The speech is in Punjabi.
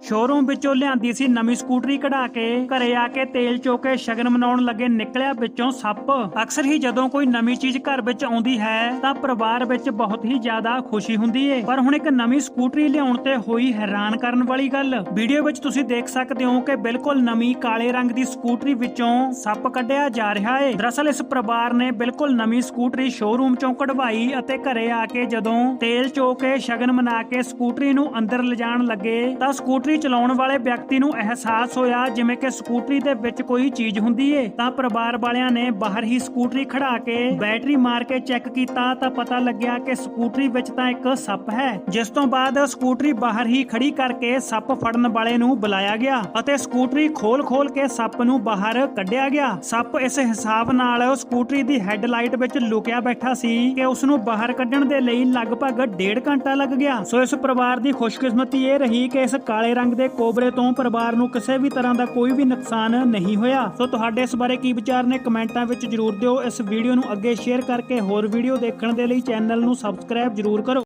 ਸ਼ੋਰੂਮ ਵਿੱਚੋਂ ਲਿਆਂਦੀ ਸੀ ਨਵੀਂ ਸਕੂਟਰੀ ਕਢਾ ਕੇ, ਘਰੇ ਆ ਕੇ ਤੇਲ ਚੋ ਕੇ ਸ਼ਗਨ ਮਨਾਉਣ ਲੱਗੇ ਨਿਕਲਿਆ ਵਿੱਚੋਂ ਸੱਪ। ਅਕਸਰ ਹੀ ਜਦੋਂ ਕੋਈ ਨਵੀਂ ਚੀਜ਼ ਘਰ ਵਿੱਚ ਆਉਂਦੀ ਹੈ, ਤਾਂ ਪਰਿਵਾਰ ਵਿੱਚ ਬਹੁਤ ਹੀ ਜ਼ਿਆਦਾ ਖੁਸ਼ੀ ਹੁੰਦੀ ਏ। ਪਰ ਹੁਣ ਇੱਕ ਨਵੀਂ ਸਕੂਟਰੀ ਲਿਆਉਣ ਤੇ ਹੋਈ ਹੈਰਾਨ ਕਰਨ ਵਾਲੀ ਗੱਲ। ਵੀਡੀਓ ਵਿੱਚ ਤੁਸੀਂ ਦੇਖ ਸਕਦੇ ਹੋ ਕਿ ਬਿਲਕੁਲ ਨਵੀਂ ਕਾਲੇ ਰੰਗ ਦੀ ਸਕੂਟਰੀ ਵਿੱਚੋਂ ਸੱਪ ਕੱਢਿਆ ਜਾ ਰਿਹਾ ਏ। ਦਰਅਸਲ ਇਸ ਪਰਿਵਾਰ ਨੇ ਬਿਲਕੁਲ ਨਵੀਂ ਸਕੂਟਰੀ ਸ਼ੋਰੂਮ ਚੋਂ ਕਢਵਾਈ ਅਤੇ ਘਰੇ ਆ ਕੇ ਜਦੋਂ ਤੇਲ ਚੋ ਕੇ ਸ਼ਗਨ ਮਨਾ ਕੇ ਸਕੂਟਰੀ ਨੂੰ ਅੰਦਰ ਲਿਜਾਣ ਲੱਗੇ, ਤਾਂ ਸਕੂਟਰੀ ਸਕੂਟਰੀ ਚਲਾਉਣ ਵਾਲੇ ਵਿਅਕਤੀ ਨੂੰ ਅਹਿਸਾਸ ਹੋਇਆ, ਜਿਵੇਂ ਕਿ ਸਕੂਟਰੀ ਦੇ ਵਿੱਚ ਕੋਈ ਚੀਜ਼ ਹੁੰਦੀ ਏ। ਤਾਂ ਪਰਿਵਾਰ ਵਾਲਿਆਂ ਨੇ ਬਾਹਰ ਹੀ ਸਕੂਟਰੀ ਖੜਾ ਕੇ ਬੈਟਰੀ ਮਾਰ ਕੇ ਚੈੱਕ ਕੀਤਾ ਤਾਂ ਪਤਾ ਲੱਗਿਆ ਕਿ ਸਕੂਟਰੀ ਵਿੱਚ ਤਾਂ ਇੱਕ ਸੱਪ ਹੈ। ਜਿਸ ਤੋਂ ਬਾਅਦ ਸਕੂਟਰੀ ਬਾਹਰ ਹੀ ਖੜੀ ਕਰਕੇ ਸੱਪ ਫੜਨ ਵਾਲੇ ਨੂੰ ਬੁਲਾਇਆ ਗਿਆ ਅਤੇ ਸਕੂਟਰੀ ਖੋਲ-ਖੋਲ ਕੇ ਸੱਪ ਨੂੰ ਬਾਹਰ ਕੱਢਿਆ ਗਿਆ। ਸੱਪ ਇਸ ਹਿਸਾਬ ਨਾਲ ਸਕੂਟਰੀ ਦੀ ਹੈਡਲਾਈਟ ਵਿੱਚ ਲੁਕਿਆ ਬੈਠਾ ਸੀ ਕਿ ਉਸ ਨੂੰ ਬਾਹਰ ਕੱਢਣ ਦੇ ਲਈ ਲਗਭਗ ਡੇਢ ਘੰਟਾ ਲੱਗ ਗਿਆ। ਸੋ ਇਸ ਪਰਿਵਾਰ ਦੀ ਖੁਸ਼ਕਿਸਮਤੀ ਇਹ ਰਹੀ ਕਿ ਇਸ ਕਾਲੇ ਰੰਗ ਦੇ ਕੋਬਰੇ ਤੋਂ ਪਰਿਵਾਰ ਨੂੰ ਕਿਸੇ ਵੀ ਤਰ੍ਹਾਂ ਦਾ ਕੋਈ ਵੀ ਨੁਕਸਾਨ ਨਹੀਂ ਹੋਇਆ। ਸੋ ਤੁਹਾਡੇ ਇਸ ਬਾਰੇ ਕੀ ਵਿਚਾਰ ਨੇ ਕਮੈਂਟਾਂ ਵਿੱਚ ਜਰੂਰ ਦਿਓ। ਇਸ ਵੀਡੀਓ ਨੂੰ ਅੱਗੇ ਸ਼ੇਅਰ ਕਰਕੇ ਹੋਰ ਵੀਡੀਓ ਦੇਖਣ ਦੇ ਲਈ ਚੈਨਲ ਨੂੰ ਸਬਸਕ੍ਰਾਈਬ ਜਰੂਰ ਕਰੋ।